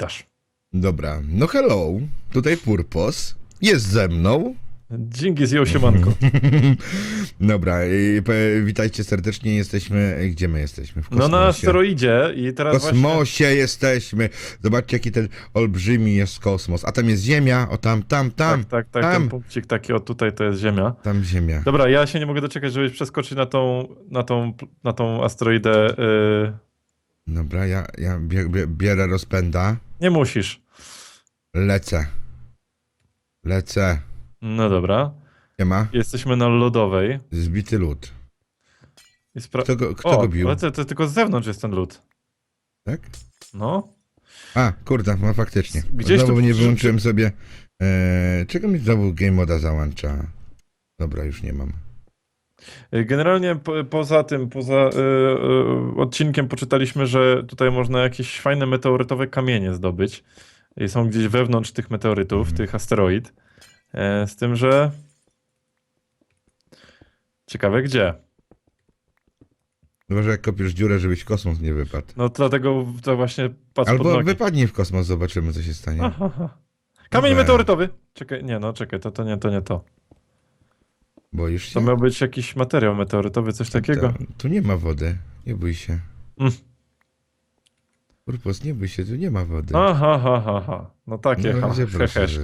Też. Dobra, no hello, tutaj Purpos, jest ze mną. Dzięki zjął siemanko. Dobra, i, pe- witajcie serdecznie, jesteśmy, gdzie my jesteśmy? W No kosmosie. na asteroidzie i W teraz właśnie... kosmosie jesteśmy. Zobaczcie, jaki ten olbrzymi jest kosmos. A tam jest Ziemia, o tam, tam, tam, Tak, tak, tak, tam. ten punkcik taki, o tutaj to jest Ziemia. tam Ziemia. Dobra, ja się nie mogę doczekać, żeby przeskoczyć na tą, na tą, na tą asteroidę. Yy... Dobra, ja, ja bie, bie, bierę rozpęda, Nie musisz. lecę. Lecę. No dobra. Nie ma? Jesteśmy na lodowej. Zbity lód. I spra... Kto go, kto o, go bił? ale to, to tylko z zewnątrz jest ten lód. Tak? No. A, kurde, no faktycznie. Gdzieś znowu tu- nie wyłączyłem sobie. E, czego mi znowu game moda załącza? Dobra, już nie mam. Generalnie po, poza tym, poza y, y, odcinkiem poczytaliśmy, że tutaj można jakieś fajne meteorytowe kamienie zdobyć. I są gdzieś wewnątrz tych meteorytów, Mhm. tych asteroid. E, z tym, że. Ciekawe gdzie. Chyba, że jak kopiesz dziurę, żebyś kosmos nie wypadł. No dlatego to właśnie patrz pod Albo nogi. wypadnij w kosmos, zobaczymy, co się stanie. Aha, aha. Kamień Dobra. meteorytowy! Czekaj, nie no, czekaj, to, to nie to. Nie to. Boisz się? to miał być jakiś materiał meteorytowy, coś takiego. Ta- tu nie ma wody. Nie bój się. Mm. Purpos, nie bój się, tu nie ma wody. Aha, ha, ha, ha. No takie no, ha, proszę, że-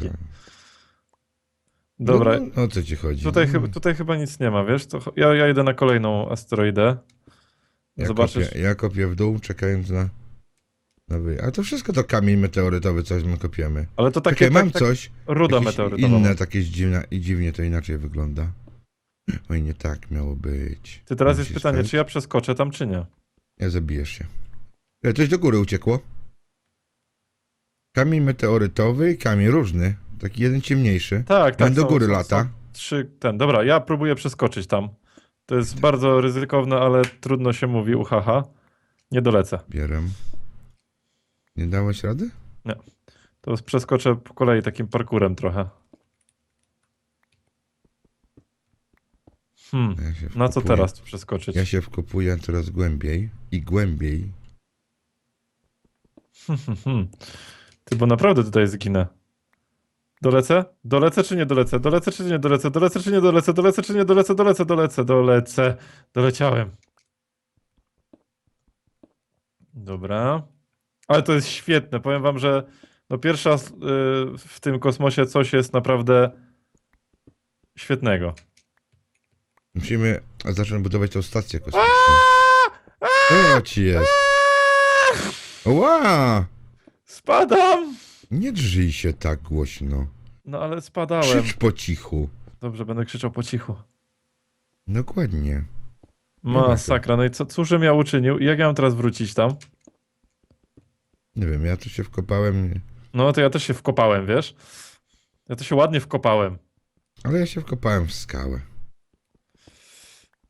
Dobra, No, no, o co ci chodzi? Tutaj, No, chyba, tutaj chyba nic nie ma, wiesz? To ja, ja idę na kolejną asteroidę. ja Zobaczysz. Kopię, ja kopię w dół, czekając na... na wy... A to wszystko to kamień meteorytowy, coś my kopiemy. Ale to takie Czekaj, mam tak, coś. tak, ruda meteorytowa. Inne takie dziwne i dziwnie to inaczej wygląda. Oj, nie tak miało być. Ty teraz jest Musisz pytanie, tak? czy ja przeskoczę tam, czy nie? Nie zabijesz się. E, Coś do góry uciekło. Kamień meteorytowy i kamień różny. Taki jeden ciemniejszy. Tak, tak. Ten do są- góry są- lata. są Trzy, ten, dobra, ja próbuję przeskoczyć tam. To jest bardzo ryzykowne, ale trudno się mówi, uhaha. Nie dolecę. Bieram. Nie dałeś rady? To przeskoczę po kolei takim parkurem trochę. Hmm, Ja się na co wkopuję. teraz tu przeskoczyć? Ja się wkopuję coraz głębiej i głębiej. Hmm. Ty, bo naprawdę tutaj zginę. Dolecę? Dolecę czy nie dolecę? Dolecę czy nie dolecę? Dolecę czy nie dolecę? Dolecę czy nie dolecę? Dolecę, dolecę, dolecę. Doleciałem. Dobra. Ale to jest świetne. Powiem wam, że no pierwsza y, w tym kosmosie coś jest naprawdę świetnego. Musimy zacząć budować tą stację kosmiczną. Co ci jest? Ła! Spadam! Nie drżyj się tak głośno. No ale spadałem. Krzycz po cichu. Dobrze, będę krzyczał po cichu. Dokładnie. Masakra. No i co, cóżem ja uczynił? Jak ja mam teraz wrócić tam? Nie wiem, ja tu się wkopałem, No to ja też się wkopałem, wiesz? Ja to się ładnie wkopałem. ale ja się wkopałem w skałę.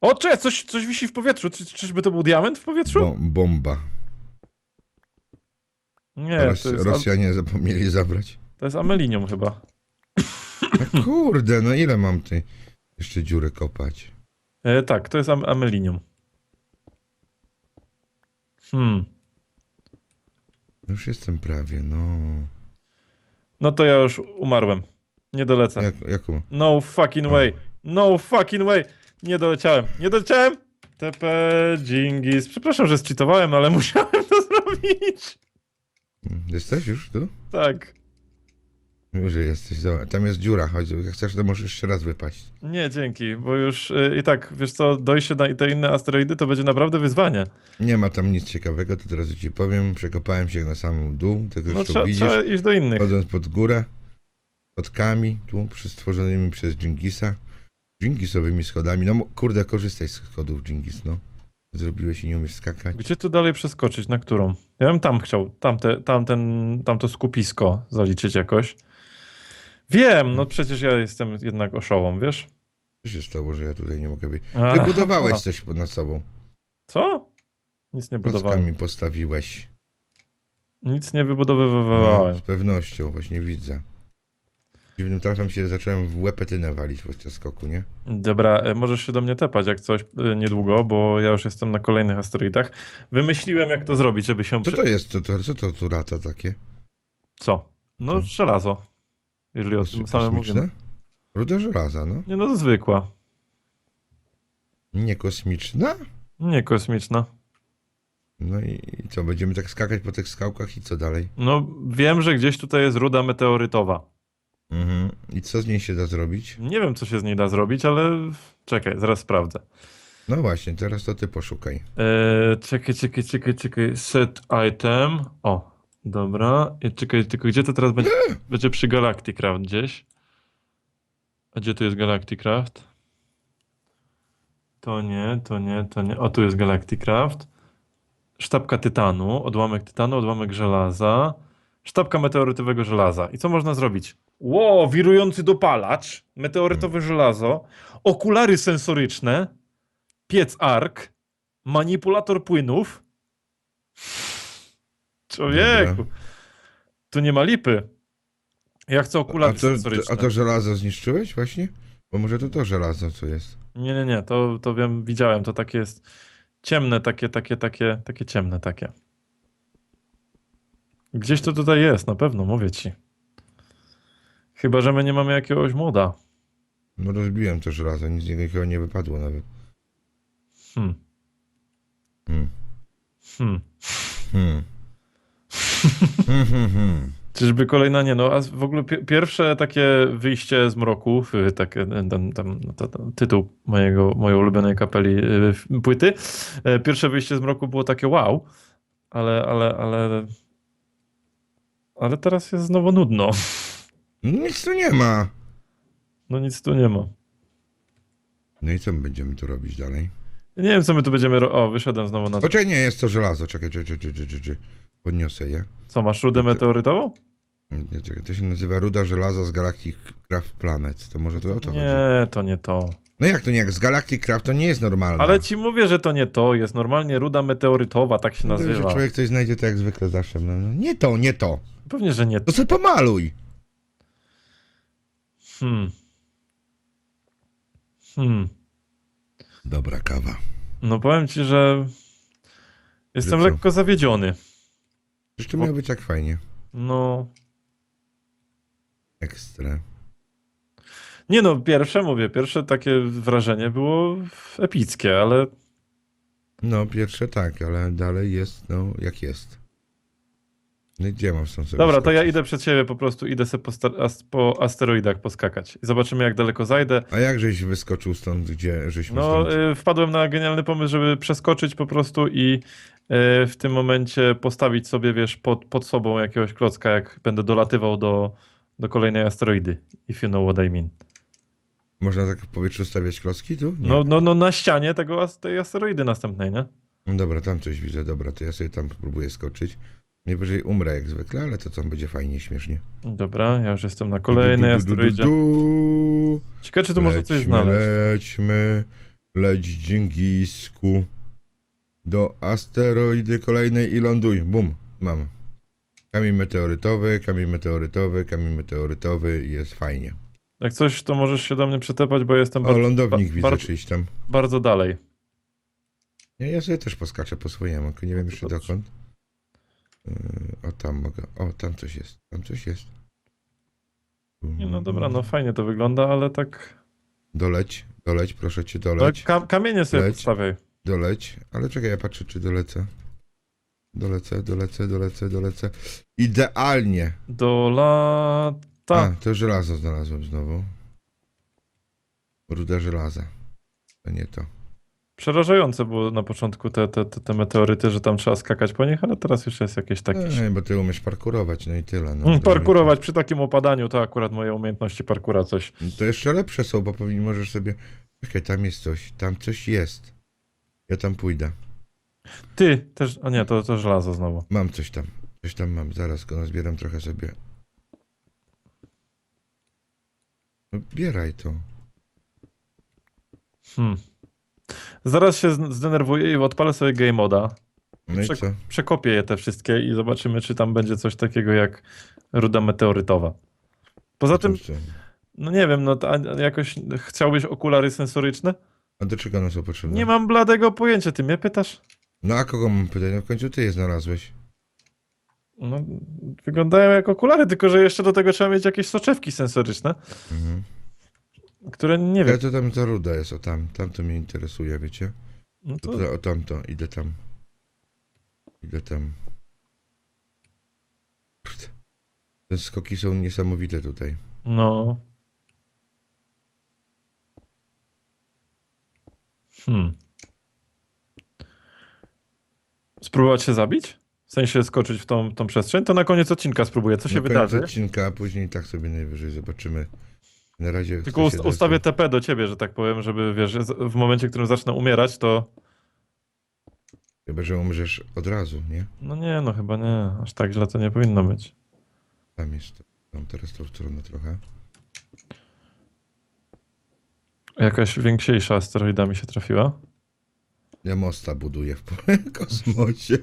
O, cześć, coś, coś wisi w powietrzu. Czy, czyżby to był diament w powietrzu? Bo, bomba. Nie, Ros, to jest, Rosjanie zapomnieli zabrać. to jest amelinium chyba. No kurde, no ile mam tej jeszcze dziurę kopać? E, tak, to jest am amelinium. Hmm. Już jestem prawie, no. No to ja już umarłem. Nie dolecę. Jak, jaką? No fucking way. No fucking way. Nie doleciałem. Nie doleciałem. TP Dżingis. Przepraszam, że zcheatowałem, ale musiałem to zrobić. Jesteś już tu? Tak. Już jesteś. Zobacz, Tam jest dziura, chodź. Jak chcesz, to możesz jeszcze raz wypaść. Nie, dzięki, bo już y, i tak, wiesz co, dojście na te inne asteroidy to będzie naprawdę wyzwanie. Nie ma tam nic ciekawego, to teraz ci powiem. Przekopałem się na samym dół, tego No już tu widzisz. trzeba iść do innych. Chodząc pod górę, schodkami, tu stworzonymi przez Dżingisa. Dżingisowymi schodami. No kurde, korzystaj z schodów Dżingis, no. Zrobiłeś i nie umiesz skakać. Gdzie tu dalej przeskoczyć? Na którą? Ja bym tam chciał, tamte, tamten, tamto skupisko zaliczyć jakoś. Wiem, no przecież ja jestem jednak oszołom, wiesz? Co się stało, że ja tutaj nie mogę być? Aha. Wybudowałeś coś pod nad sobą. Co? Nic nie budowałem. Klockami postawiłeś. Nic nie No, wybudowywałem. z pewnością, właśnie widzę. Dziwnym trafem się zacząłem w łepetynę walić podczas skoku, nie? Dobra, e, możesz się do mnie tepać jak coś e, niedługo, bo ja już jestem na kolejnych asteroidach. Wymyśliłem jak to zrobić, żeby się... Co to jest? Co to, co to tu lata takie? Co? No Co? żelazo. Jeżeli o tym samym mówimy. Ruda żelaza, no. Nie no, to zwykła. Nie kosmiczna? Nie kosmiczna. No i, i co, będziemy tak skakać po tych skałkach i co dalej? No wiem, że gdzieś tutaj jest ruda meteorytowa. Mhm. I co z niej się da zrobić? Nie wiem, co się z niej da zrobić, ale czekaj, zaraz sprawdzę. No właśnie, teraz to ty poszukaj. Eee, czekaj, czekaj, czekaj, czekaj. Set item. O, dobra. I czekaj, tylko gdzie to teraz będzie? Będzie przy Galacticraft gdzieś. A gdzie tu jest Galacticraft? To nie, to nie, to nie. O, tu jest Galacticraft. Sztabka tytanu, odłamek tytanu, odłamek żelaza. Sztabka meteorytowego żelaza. I co można zrobić? Ło, wirujący dopalacz, meteorytowe żelazo, okulary sensoryczne, piec ark, manipulator płynów. Człowieku, Dobra. tu nie ma lipy. Ja chcę A okulary to, sensoryczne. a to żelazo zniszczyłeś właśnie? Bo może to to żelazo, co jest. Nie, nie, nie, to, to wiem, widziałem, to takie jest ciemne, takie, takie, takie, takie ciemne, takie. Gdzieś to tutaj jest, na pewno, mówię ci. Chyba, że my nie mamy jakiegoś moda. No rozbiłem to żelazo, nic z niego chyba nie wypadło nawet. Hmm. Hmm. Hmm. Hmm. hmm, hmm, hmm. Czyżby kolejna, nie no, a w ogóle pi- pierwsze takie wyjście z mroku, y, takie, ten, to- to- tytuł mojego, mojej ulubionej kapeli y, płyty, e, pierwsze wyjście z mroku było takie wow, ale, ale, ale, ale teraz jest znowu nudno. Nic tu nie ma. No nic tu nie ma. No i co my będziemy tu robić dalej? Nie wiem, co my tu będziemy ro- O, wyszedłem znowu na... Poczekaj, nie, jest to żelazo. Czekaj, czekaj, czekaj, czekaj, czekaj. Podniosę je. Co, masz rudę meteorytową? Nie, czekaj, to się nazywa ruda żelaza z Galactic Craft Planet. To może to o to chodzi? Nie, to nie to. No jak to nie, jak z Galactic Craft to nie jest normalne. Ale ci mówię, że to nie to. Jest normalnie ruda meteorytowa, tak się No to, że nazywa. człowiek coś znajdzie to jak zwykle zawsze. No, no, nie to, nie to. Pewnie, że nie To sobie pomaluj. Hmm. Hmm. Dobra kawa. No powiem ci, że jestem lekko zawiedziony. Przecież to miało być tak fajnie. No. Ekstra. Nie no, pierwsze mówię, pierwsze takie wrażenie było epickie, ale No, pierwsze tak, ale dalej jest, no, jak jest. No gdzie mam stąd sobie dobra, to ja idę przed siebie, po prostu idę sobie po, po asteroidach poskakać. I zobaczymy jak daleko zajdę. A jak żeś wyskoczył stąd, gdzie żeśmy No, stąd... y, wpadłem na genialny pomysł, żeby przeskoczyć po prostu i y, w tym momencie postawić sobie, wiesz, pod, pod sobą jakiegoś klocka, jak będę dolatywał do, do kolejnej asteroidy. If you know what I mean. Można tak w powietrzu stawiać klocki tu? Nie. No, no, no na ścianie tego, tej asteroidy następnej, nie? No Dobra, tam coś widzę, dobra, to ja sobie tam spróbuję skoczyć. Najwyżej umrę jak zwykle, ale to tam będzie fajnie, śmiesznie. Dobra, ja już jestem na kolejnej asteroidzie. Ciekawe, czy tu można coś znaleźć. Lećmy, leć dżingisku do asteroidy kolejnej i ląduj. Bum, mam. Kamień meteorytowy, kamień meteorytowy, kamień meteorytowy i jest fajnie. Jak coś, to możesz się do mnie przetepać, bo jestem O, bardzo, lądownik ba- widzę czyjś tam. bardzo dalej. Ja, ja sobie też poskaczę po swojemu, nie wiem jeszcze dokąd. O, tam mogę. O, tam coś jest. Tam coś jest. Nie, no dobra, no fajnie to wygląda, ale tak... Doleć, doleć, proszę cię, No, doleć. kam kamienie sobie Leć. podstawiaj. Doleć, ale czekaj, ja patrzę, czy dolecę. Dolecę, dolecę, dolecę, dolecę. Idealnie. Do lata... A, to żelazo znalazłem znowu. Ruda żelaza. To nie to. Przerażające było na początku te, te, te, te meteoryty, że tam trzeba skakać po nich, ale teraz już jest jakieś takie... Ej, bo ty umiesz parkurować, no i tyle. No. Mm, Parkurować przy takim opadaniu to akurat moje umiejętności parkura coś. To jeszcze lepsze są, bo pewnie możesz sobie... Czekaj, tam jest coś, tam coś jest. Ja tam pójdę. Ty też. A nie, to, to żelazo znowu. Mam coś tam. Coś tam mam, zaraz go nazbieram trochę sobie. No, bieraj to. Hmm. Zaraz się zdenerwuję i odpalę sobie game moda. No Przek-? Przekopię je te wszystkie i zobaczymy, czy tam będzie coś takiego jak ruda meteorytowa. Poza tym, no nie wiem, no jakoś chciałbyś okulary sensoryczne? A do czego one są potrzebne? Nie mam bladego pojęcia, ty mnie pytasz? No a kogo mam pytać? No w końcu ty je znalazłeś. No, wyglądają jak okulary, tylko że jeszcze do tego trzeba mieć jakieś soczewki sensoryczne, Mhm. Które nie wiem. Ale to tam za ruda jest, o tam, tam to mnie interesuje, wiecie? No To, to, o tamto, idę tam. Idę tam. Te skoki są niesamowite tutaj. no. Hmm. Spróbować się zabić? W sensie skoczyć w tą, tą przestrzeń? To na koniec odcinka spróbuję. Co się Na koniec wydarzy? odcinka, a później tak sobie najwyżej zobaczymy. Na razie Tylko chcę ust- się ustawię TP do ciebie, że tak powiem, żeby wiesz, w momencie, w którym zacznę umierać, to. Chyba, że umrzesz od razu, nie? No nie, no chyba nie. Aż tak źle to nie powinno być. Tam jest. Tam teraz tą stronę trochę. Jakaś więksiejsza asteroida mi się trafiła. Ja mosta buduję w kosmosie.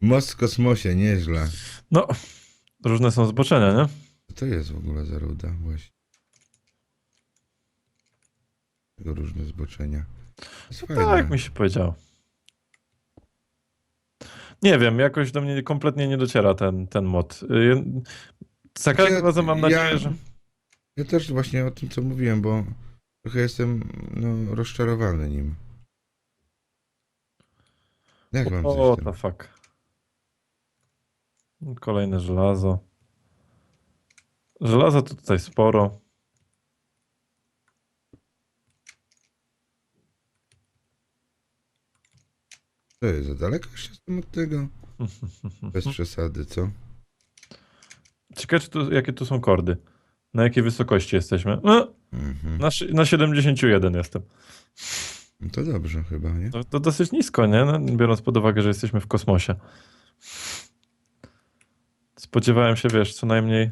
Most w kosmosie, nieźle. No, różne są zboczenia, nie? Co to jest w ogóle za ruda? Właśnie. Różne zboczenia. Jest fajne. Tak mi się powiedziało. Nie wiem, jakoś do mnie kompletnie nie dociera ten, ten mod. Y, Za każdym razem mam ja- nadzieję, że. Ja też właśnie o tym, co mówiłem, bo trochę jestem no, rozczarowany nim. Jak mam O, tym? fuck. Kolejne żelazo. Żelaza to tutaj sporo. To jest za daleko jestem od tego? Bez przesady, co? Ciekawe, czy tu, jakie tu są kordy. Na jakiej wysokości jesteśmy? No, Mhm. na, szy- na 71 jestem. No to dobrze chyba, nie? To, to dosyć nisko, nie? No, biorąc pod uwagę, że jesteśmy w kosmosie. Spodziewałem się, wiesz, co najmniej.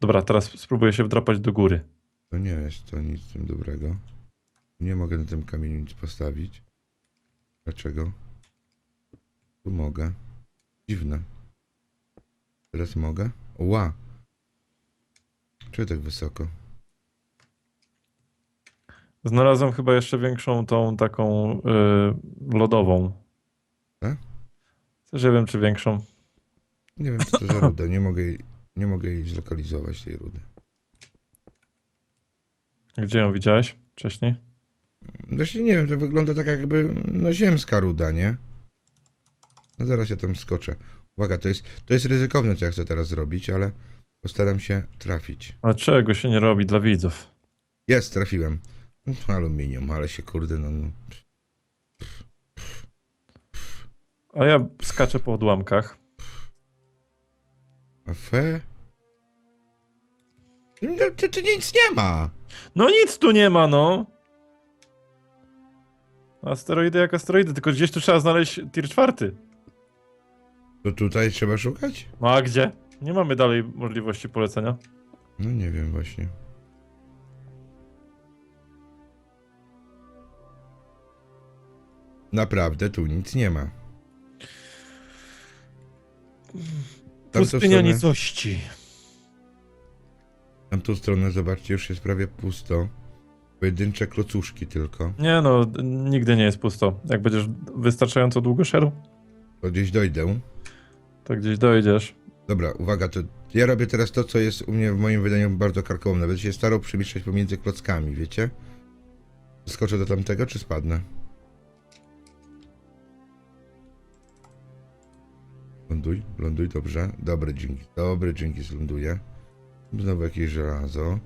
Dobra, teraz spróbuję się wdrapać do góry. To nie jest to nic w tym dobrego. Nie mogę na tym kamieniu nic postawić. Dlaczego? Tu mogę. Dziwne. Teraz mogę? Ła! Czemu tak wysoko? Znalazłem chyba jeszcze większą tą taką y, lodową. Tak? Też nie wiem, czy większą. Nie wiem, co to za ruda. Nie mogę jej, nie mogę jej zlokalizować, tej rudy. Gdzie ją widziałeś wcześniej? Właśnie nie wiem, to wygląda tak jakby no ziemska ruda, nie? No zaraz ja tam skoczę. Uwaga, to jest, to jest ryzykowne, co ja chcę teraz zrobić, ale postaram się trafić. A czego się nie robi dla widzów? Jest, trafiłem. Aluminium, ale się kurde, no... no. A ja skaczę po odłamkach. Fe? No, to, to nic nie ma! No nic tu nie ma, no! Asteroidy jak asteroidy, tylko gdzieś tu trzeba znaleźć tier czwarty. To tutaj trzeba szukać? No a gdzie? Nie mamy dalej możliwości polecenia. No nie wiem właśnie. Naprawdę tu nic nie ma. Pustynia stronę, nicości. tamtą stronę, zobaczcie, już jest prawie pusto. Pojedyncze klocuszki tylko. Nie no, nigdy nie jest pusto. Jak będziesz wystarczająco długo szedł, To gdzieś dojdę. to gdzieś dojdziesz. Dobra, uwaga, to ja robię teraz to, co jest u mnie w moim wydaniu bardzo karkołomne. Będę się starał przemieszczać pomiędzy klockami, wiecie? Skoczę do tamtego, czy spadnę? Ląduj, ląduj, dobrze. Dobry dzięki, dobry dzięki, zląduję. Znowu jakieś żelazo.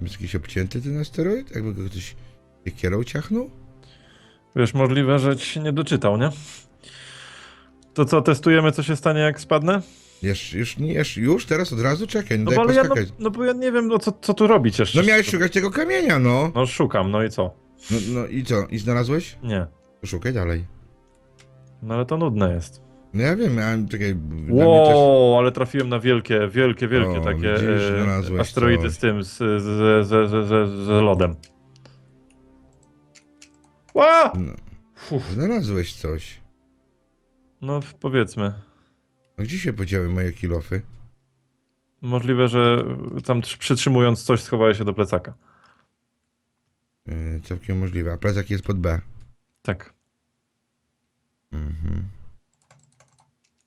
Jest jakiś obcięty ten asteroid? Jakby go ktoś kierą ciachnął? Wiesz, możliwe, że ci się nie doczytał, nie? To co, testujemy, co się stanie, jak spadnę? Już, już, nie, już, już teraz od razu czekaj, no, No daj bo ale ja, no, poskakać. no bo ja nie wiem, no co, co tu robić jeszcze. No miałeś szukać tego kamienia, no. No szukam, no i co? no! No i co, i znalazłeś? Nie. To Szukaj dalej. No ale to nudne jest. No ja wiem, ja czekaj, dla mnie też... Wow, ale trafiłem na wielkie, wielkie, wielkie O, takie widzisz, e, znalazłeś asteroidy coś. z tym, z, z, z, z, z, z lodem. Ła! No, Fuf, znalazłeś coś. no powiedzmy. No gdzie się podziały moje kilofy? Możliwe, że tam trz- przytrzymując coś schowałeś się do plecaka. Yy, całkiem możliwe. A plecak jest pod B. Tak. Mhm.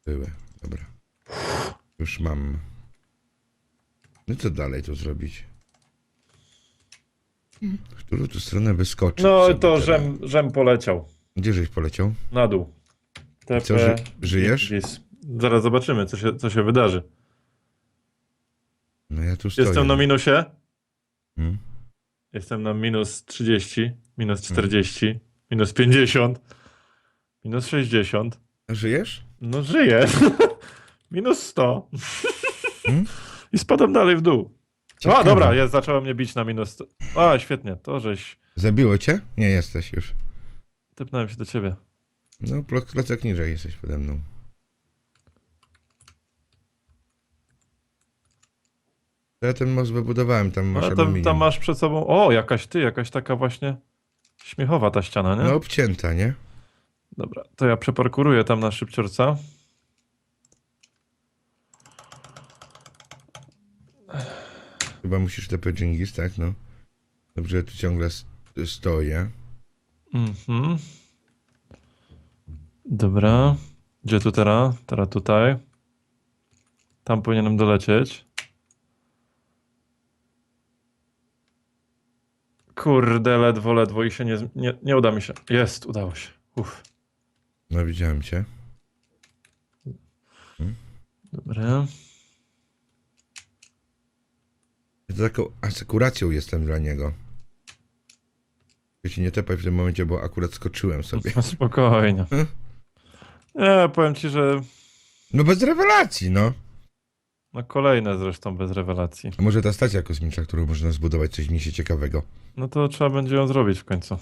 Były, dobra. Już mam. No co dalej tu zrobić? W którą tu stronę wyskoczyć? No sobie to teraz? żem, żem poleciał Gdzie żeś poleciał? na dół. TP, Co, ży- żyjesz? Gdzieś. Zaraz zobaczymy, co się, co się wydarzy. No ja tu stoję. Jestem na minusie. Hmm? Jestem na minus 30, minus 40, minus 50, minus 60. Żyjesz? No żyję. minus 100. Hmm? I spadam dalej w dół. Ciekawe. A, dobra, jest, zaczęło mnie bić na minus 100. A, świetnie, to żeś... Zabiło cię? Nie jesteś już. Tepnąłem się do ciebie. No, klocek niżej jesteś pode mną. Ja ten most wybudowałem, tam masz Ale tam, tam masz przed sobą... O, jakaś ty, jakaś taka właśnie śmiechowa ta ściana, nie? No obcięta, nie? Dobra, to ja przeparkuruję tam na szybciorca. Chyba musisz te Dżingis, tak? No. Dobrze, ja tu ciągle stoję. Mhm. Dobra. Gdzie tu teraz? Teraz tutaj. Tam powinienem dolecieć. Kurde, ledwo, ledwo i się nie, nie, nie uda mi się. Jest, udało się. Uff. No widziałem cię. Dobra. Ja to taką asekuracją jestem dla niego. Się nie tepaj w tym momencie, bo akurat skoczyłem sobie. No, spokojnie. Hmm? Nie, powiem ci, że No bez rewelacji, no. no kolejne zresztą bez rewelacji. A może ta stacja kosmiczna, którą można zbudować, coś niesie ciekawego. No to trzeba będzie ją zrobić w końcu.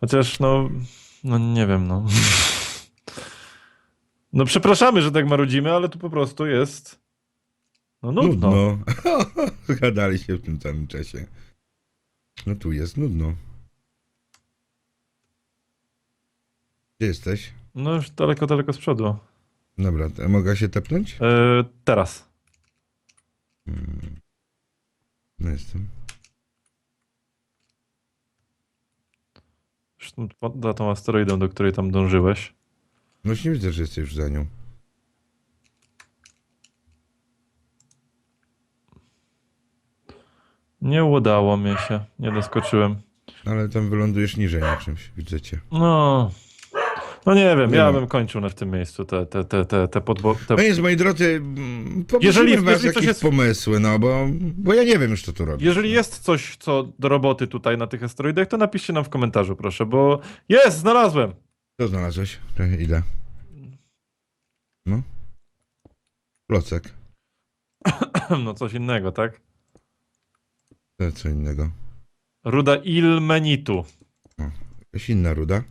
Chociaż no, no nie wiem, no. No przepraszamy, że tak marudzimy, ale tu po prostu jest no nudno. Nudno. Gadali się w tym samym czasie. No tu jest nudno. Gdzie jesteś? No już daleko, daleko z przodu. Dobra, to mogę się tepnąć? E, teraz. Hmm. No jestem. Już tam pod- za tą asteroidą, do której tam dążyłeś. No nie widzę, że jesteś już za nią. Nie udało mi się, nie doskoczyłem. Ale tam wylądujesz niżej na czymś, widzę cię. No, no nie wiem, Nie ja no. bym kończył na w tym miejscu te, te, te, te, te, podbo- te No jest, moi drodzy, mm, Jeżeli- was jeżeli jakieś jest- pomysły, no bo, bo ja nie wiem już, co tu robić. Jeżeli jest coś, co do roboty tutaj na tych asteroidach, to napiszcie nam w komentarzu, proszę, bo jest, znalazłem. Co znalazłeś? Ile? No? Klocek. No coś innego, tak? Co innego. Ruda ilmenitu. Jakaś inna ruda.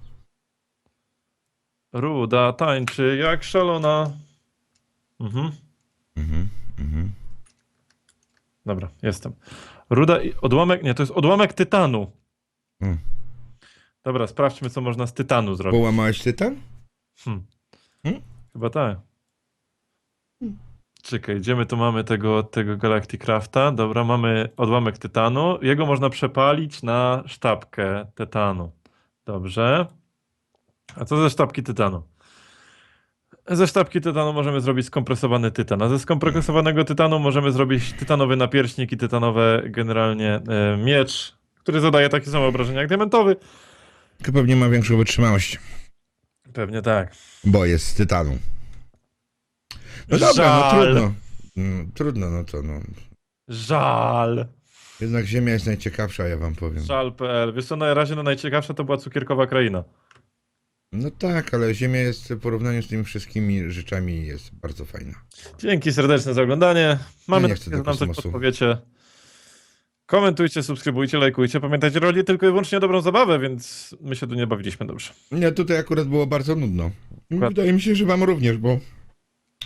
Ruda tańczy jak szalona. Mhm. Mhm, mhm. Dobra, jestem. Ruda i odłamek, nie, to jest odłamek tytanu. Hmm. Dobra, sprawdźmy, co można z tytanu zrobić. Połamałeś tytan? Hmm. Hmm? Chyba tak. Czekaj, gdzie my tu mamy tego, tego Galacticrafta? Dobra, mamy odłamek tytanu. Jego można przepalić na sztabkę tytanu. Dobrze. A co ze sztabki tytanu? Ze sztabki tytanu możemy zrobić skompresowany tytan, a ze skompresowanego tytanu możemy zrobić tytanowy napierśnik i tytanowe generalnie e, miecz, który zadaje takie same obrażenia jak diamentowy. Tylko pewnie ma większą wytrzymałość, Pewnie tak. bo jest z tytanu. No dobra, no Żal. trudno. Mm, trudno, no to no. Żal. Jednak Ziemia jest najciekawsza, ja wam powiem. Żal.pl. Wiesz co, na razie no, najciekawsza to była cukierkowa kraina. No tak, ale Ziemia jest w porównaniu z tymi wszystkimi rzeczami jest bardzo fajna. Dzięki serdeczne za oglądanie. Mamy chcę nadzieję, do że nam coś podpowiecie. Komentujcie, subskrybujcie, lajkujcie. Pamiętajcie, chodzi tylko i wyłącznie dobrą zabawę, więc my się tu nie bawiliśmy dobrze. Nie, tutaj akurat było bardzo nudno. Dokładnie. Wydaje mi się, że wam również, bo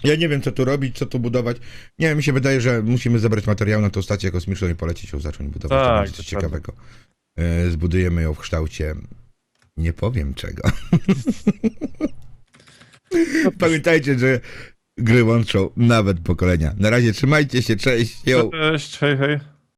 ja nie wiem, co tu robić, co tu budować. Nie, mi się wydaje, że musimy zebrać materiał na tą stację kosmiczną i polecieć ją zacząć budować. to Tak, będzie coś ciekawego. E, Zbudujemy ją w kształcie nie powiem czego. Pamiętajcie, że gry łączą nawet pokolenia. Na razie trzymajcie się, cześć. Yo. Cześć, hej, hej.